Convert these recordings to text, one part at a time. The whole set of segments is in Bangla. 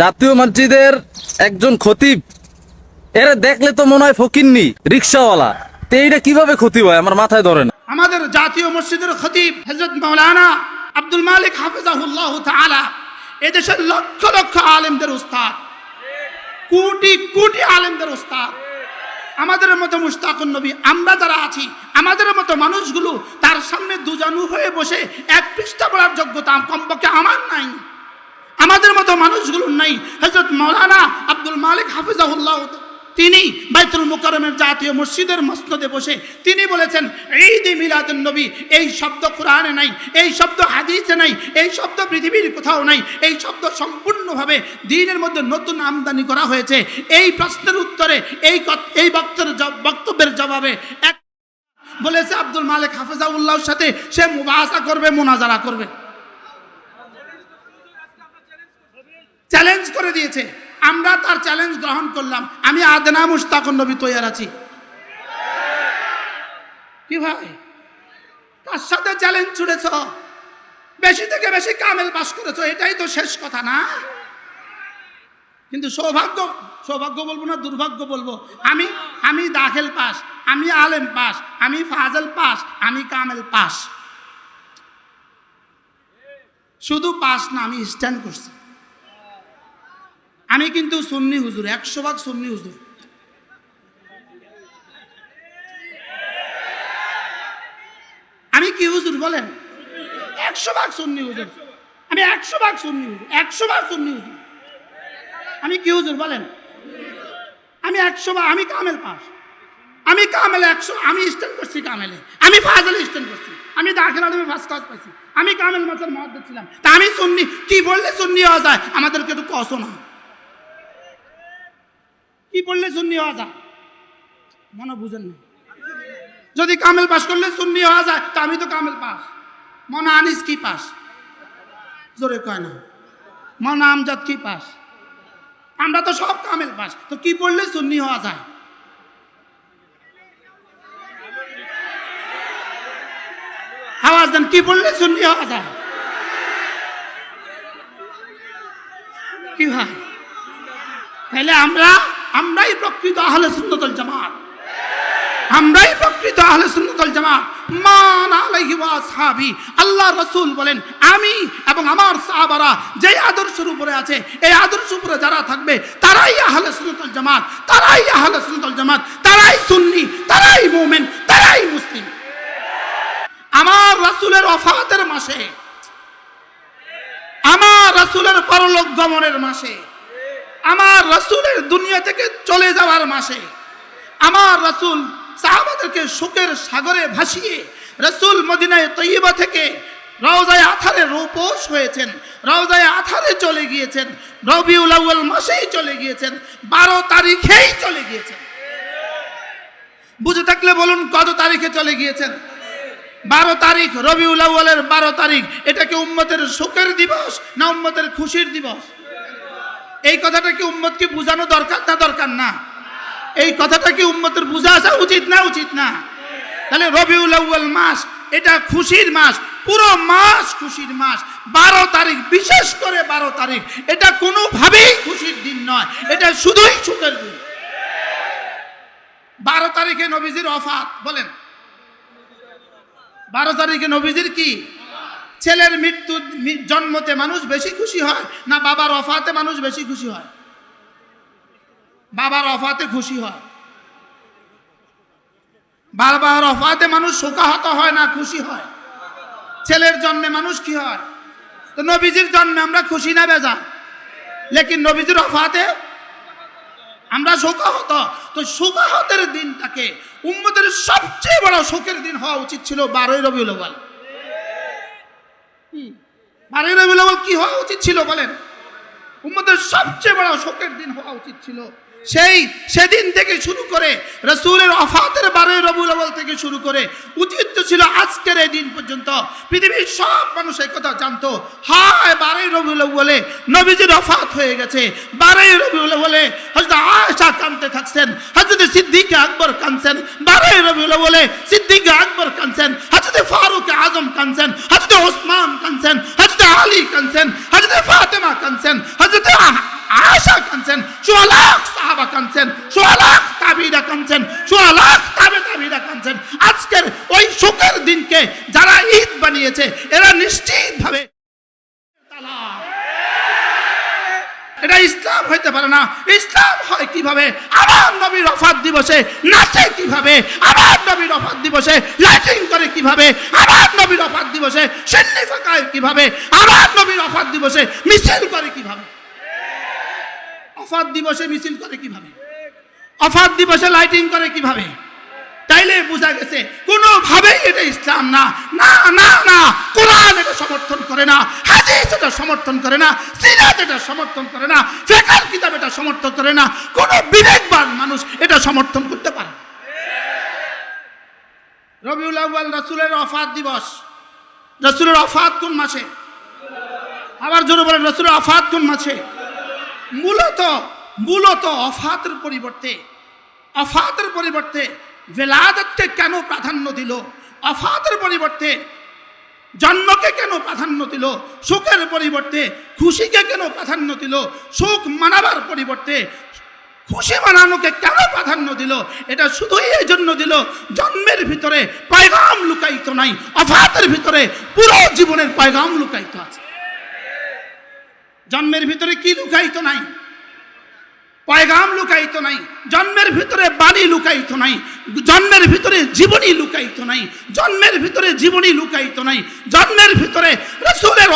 জাতীয় মসজিদের একজন খতিব। এরা দেখলে তো মনে হয় ফকিন্নি, রিক্সাওয়ালা। এইটা কীভাবে ক্ষতি হয়? আমার মাথায় ধরে না। আমাদের জাতীয় মসজিদের খতিব হজরত মৌলানা আব্দুল মালিক হাফিজাহুল্লাহ তাআলা, এদেশের লক্ষ লক্ষ আলেমদের উস্তাদ। কোটি কোটি আলেমদের উস্তাদ। আমাদের মতো মুস্তাকুন নবী আমরা যারা আছি, আমাদের মতো মানুষগুলো তার সামনে দুজানু হয়ে বসে এক পৃষ্ঠা পড়ার যোগ্যতা কমপক্ষে আমার নাই। আমাদের মতো মানুষগুলো নাই। হজরত মৌলানা আব্দুল মালিক হাফিজাহুল্লাহ, তিনি বাইতুল মুকাররমের জাতীয় মসজিদের মসনদে বসে তিনি বলেছেন, ঈদ মিলাদুন নবী, এই শব্দ কোরআনে নাই, এই শব্দ হাদিসে নাই, এই শব্দ পৃথিবীর কোথাও নাই, এই শব্দ সম্পূর্ণভাবে দিনের মধ্যে নতুন আমদানি করা হয়েছে। এই প্রশ্নের উত্তরে এই এই বক্তব্যের বক্তব্যের জবাবে এক বলেছে আব্দুল মালিক হাফিজাউল্লাহর সাথে সে মুবাহাসা করবে, মোনাজারা করবে। চ্যালেঞ্জ করে দিয়েছে। আমরা তার চ্যালেঞ্জ গ্রহণ করলাম। আমি আদনা মুস্তাকুন নবী তৈয়ার আছি। কি ভাই? তার সাথে চ্যালেঞ্জ ছুড়েছ। বেশি থেকে বেশি কামেল পাস করেছ। এটাই তো শেষ কথা না? কিন্তু সৌভাগ্য সৌভাগ্য বলব না, দুর্ভাগ্য বলব। আমি আমি দাখিল পাস, আমি আলেম পাস, আমি ফাজল পাস, আমি কামেল পাস। শুধু পাস না, আমি স্ট্যান্ড করছি। আমি কিন্তু সুন্নি হুজুর, একশো ভাগ সুন্নি হুজুর। আমি কি হুজুর বলেন? একশো ভাগ সুন্নি হুজুর। আমি একশো ভাগ সুন্নি হুজুর, একশো ভাগ সুন্নি হুজুর। আমি কি হুজুর বলেন? আমি একশো ভাগ, আমি কামেল পাস। আমি কামেলে একশো, আমি স্ট্যান্ড করছি কামেলে। আমি ফাজলে স্ট্যান্ড করছি। আমি দাখিল আলমে ফার্স্ট ক্লাস পাইছি। আমি কামেল মাছের মহব্বত ছিলাম। তা আমি সুন্নি, কি বললে সুন্নি হওয়া যায়? আমাদেরকে একটু কষো না। কি পড়লে সুন্নি হওয়া যায়? মনে বুঝেন না। যদি কামেল পাস করলে সুন্নি হওয়া যায়, তা আমি তো কামেল পাস। মনে আনিস কি পাস? জোরে কয় না। মনে আমজাদ কি পাস? আমরা তো সব কামেল পাস। তো কি পড়লে সুন্নি হওয়া যায়? আওয়াজ দেন, কি পড়লে সুন্নি হওয়া যায়? কি ভাই? তাহলে আমরা আমরাই প্রকৃত আহলে সুন্নতুল জামাত। আমরাই প্রকৃত আহলে সুন্নতুল জামাত। মান আলাইহি ওয়া আসহাবি। আল্লাহ রাসূল বলেন, আমি এবং আমার সাহাবারা যে আদর্শের উপরে আছে, এই আদর্শ উপরে যারা থাকবে, তারাই আহলে সুন্নতুল জামাত। তারাই আহলে সুন্নতুল জামাত। তারাই সুন্নি, তারাই মুমিন, তারাই মুসলিম। আমার রাসূলের ওফাতের মাসে, আমার রাসূলের পরলোক গমনের মাসে আমার রসুলের দুনিয়া থেকে চলে যাওয়ার মাসে, আমার রসুল সাহাবাদেরকে শোকের সাগরে ভাসিয়ে রসুল মদিনায় তৈবা থেকে রওজায় আথারে রূপোষ হয়েছেন, রওজায় আথারে চলে গিয়েছেন, রবিউল আউ্য়াল মাসেই চলে গিয়েছেন, বারো তারিখেই চলে গিয়েছেন। বুঝে থাকলে বলুন, কত তারিখে চলে গিয়েছেন? বারো তারিখ, রবিউল আউ্য়ালের বারো তারিখ এটাকে উম্মতের শোকের দিবস না উম্মতের খুশির দিবস? এই কথাটা কি উম্মতকে বোঝানো দরকার? না দরকার না। এই কথাটা কি উম্মতের বোঝা আসা উচিত না উচিত না? তাহলে রবিউল আউ্য়াল মাস, এটা খুশির মাস, পুরো মাস খুশির মাস। বারো তারিখ, বিশেষ করে বারো তারিখ, এটা কোনোভাবেই খুশির দিন নয়, এটা শুধুই সুখের দিন। বারো তারিখে নবীজির অফাত বলেন। বারো তারিখে নবীজির কি? ছেলের মৃত্যু জন্মতে মানুষ বেশি খুশি হয় না বাবার অফাতে মানুষ বেশি খুশি হয়? বাবার অফাতে খুশি হয়। বাবার অফাতে মানুষ শোকাহত হয় না খুশি হয়? ছেলের জন্মে মানুষ কি হয়? তো নবীজির জন্মে আমরা খুশি না বেজা লেকিন নবীজির অফাতে আমরা শোকাহত। তো শোকাহতের দিনটাকে উম্মতের সবচেয়ে বড় শোকের দিন হওয়া উচিত ছিল বারোই রবিউল আউয়াল। বারোই রবিউল কি হওয়া উচিত ছিল বলেন? উম্মতের সবচেয়ে বড় শোকের দিন হওয়া উচিত ছিল। সেই সেদিন থেকে শুরু করে রসুলের অফাতের বারোই রবিউল আউয়াল থেকে শুরু করে উচিত ছিল আজকের এই দিন পর্যন্ত পৃথিবীর সব মানুষ এই কথা জানতো। হায় বারোই রবিউল আউয়ালে নবীজির অফাত হয়ে গেছে। বারোই রবিউল আউয়ালে হযরত আয়েশা কাঁদতে থাকছেন, হযরত সিদ্দিক আকবর কাঁদছেন বারোই রবিউল আউয়ালে সিদ্দিক আকবর কাঁদছেন হযরত ফারুক আজম কাঁদছেন হযরত ওসমান কাঁদছেন হযরত আলী কাঁদছেন হযরত ফাতেমা কাঁদছেন হযরত সোয়া লাখ সাহাবা কাঁদছেন সোয়া লাখ তাবিরা কাঁদছেন সোয়া লাখ তাবে তাবিরা কাঁদছেন আজকের ওই শোকের দিনকে যারা ঈদ বানিয়েছে, এরা নিশ্চিত ভাবে এটা ইসলাম হইতে পারে না। ইসলাম হয় কীভাবে? আমার নবীর অফাত দিবসে নাচে কীভাবে? আমার নবীর অফাত দিবসে লাইটিং করে কীভাবে? আমার নবীর অফাত দিবসে সিন্নি ফাঁকায় কীভাবে? আমার নবীর অফাত দিবসে মিছিল করে কীভাবে? অফাত দিবসে মিছিল করে কীভাবে? অফাত দিবসে লাইটিং করে কীভাবে? তাইলে বোঝা গেছে, কোনোভাবেই এটা ইসলাম না। না না না, কোরআন এটা সমর্থন করে না, হাদিস এটা সমর্থন করে না, সিরাত এটা সমর্থন করে না, ফেকার কিতাব এটা সমর্থন করে না, কোন বিবেকবান মানুষ এটা সমর্থন করতে পারে। রবিউল রাসূলের অফাত দিবস। রাসূলের অফাত কোন মাসে? আবার জোরে বলেন, রাসূলের অফাত কোন মাসে? মূলত মূলত অফাতের পরিবর্তে অফাতের পরিবর্তে ভেলাদতকে কেন প্রাধান্য দিল? অফাতের পরিবর্তে জন্মকে কেন প্রাধান্য দিল? সুখের পরিবর্তে খুশিকে কেন প্রাধান্য দিল? সুখ মানাবার পরিবর্তে খুশি মানানোকে কেন প্রাধান্য দিল? এটা শুধুই এই জন্য দিল, জন্মের ভিতরে পয়গাম লুকায়িত নাই, অফাতের ভিতরে পুরো জীবনের পয়গাম লুকায়িত আছে। জন্মের ভিতরে কি লুকায়িত নাই? পয়গাম লুকায়িত নাই, জন্মের ভিতরে বাণী লুকায়িত নাই, জন্মের ভিতরে জীবনী লুকায়িত নাই, জন্মের ভিতরে জীবনী লুকায়িত নাই, জন্মের ভিতরে রসুলের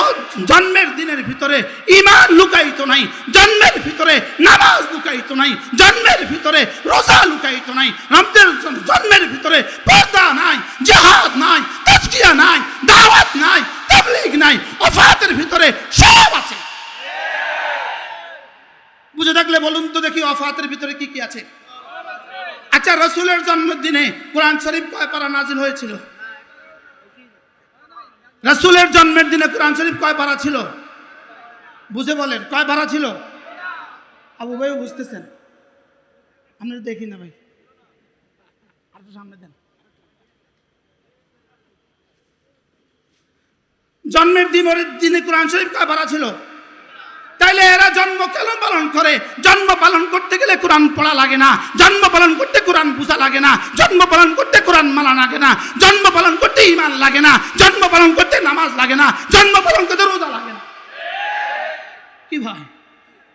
জন্মের দিনের ভিতরে ইমান লুকায়িত নাই, জন্মের ভিতরে নামাজ লুকায়িত নাই, জন্মের ভিতরে রোজা লুকায়িত নাই রমদের জন্মের ভিতরে পর্দা নাই, জাহাদ নাই, তাজকিয়া নাই, দাওয়াত নাই, তাবলিগ নাই অফাতের ভিতরে বলুন তো দেখি অফাতের ভিতরে কি কি আছে। আচ্ছা রসুলের জন্মদিনে কোরআন শরীফ কয় পারা নাজিল হয়েছিল? রসুলের জন্মের দিনে কোরআন শরীফ কয় পারা ছিল? বুঝে বলেন, কয় পারা ছিল? আবু ভাইও বুঝতেছেন। আমরা দেখি না ভাই। আর সামনে দেন। জন্মের দিনের দিনে কোরআন শরীফ কয় পারা ছিল? জন্ম কেন পালন করে? জন্ম পালন করতে গেলে কোরআন পড়া লাগে না। জন্ম পালন করতে কোরআন বুঝা লাগে না। জন্ম পালন করতে কোরআন মানা লাগে না। জন্ম পালন করতে ইমান লাগে না। জন্ম পালন করতে নামাজ লাগে না। জন্ম পালন করতে রোজা লাগে না। কি ভাই?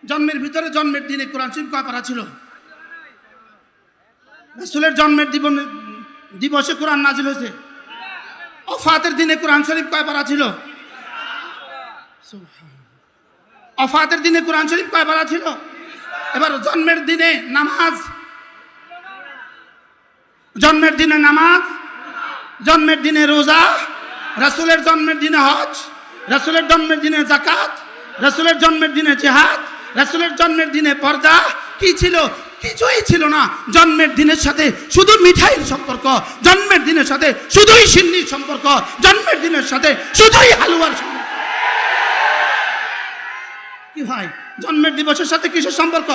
জন্মের ভিতরে জন্মের দিনে কোরআন শরীফ কয় পারা ছিল? রাসূলের জন্মের দিবন দিবসে কোরআন নাজিল হয়েছে? অফাতের দিনে কোরআন শরীফ কয় পারা ছিল? সুবহান অফাতের দিনে কোরআন শরীফ কয় পারা ছিল? এবার জন্মের দিনে নামাজ। জন্মের দিনে নামাজ। জন্মের দিনে রোজা। রাসূলের জন্মের দিনে হজ। রাসূলের জন্মের দিনে জাকাত রাসূলের জন্মের দিনে জেহাদ। রাসূলের জন্মের দিনে পর্দা। কি ছিল? কিছুই ছিল না। জন্মের দিনের সাথে শুধু মিঠাইয়ের সম্পর্ক। জন্মের দিনের সাথে শুধুই সিন্নির সম্পর্ক। জন্মের দিনের সাথে শুধুই হালুয়ার সম্পর্ক। কি ভাই? জন্মের দিবসের সাথে কিসের সম্পর্ক?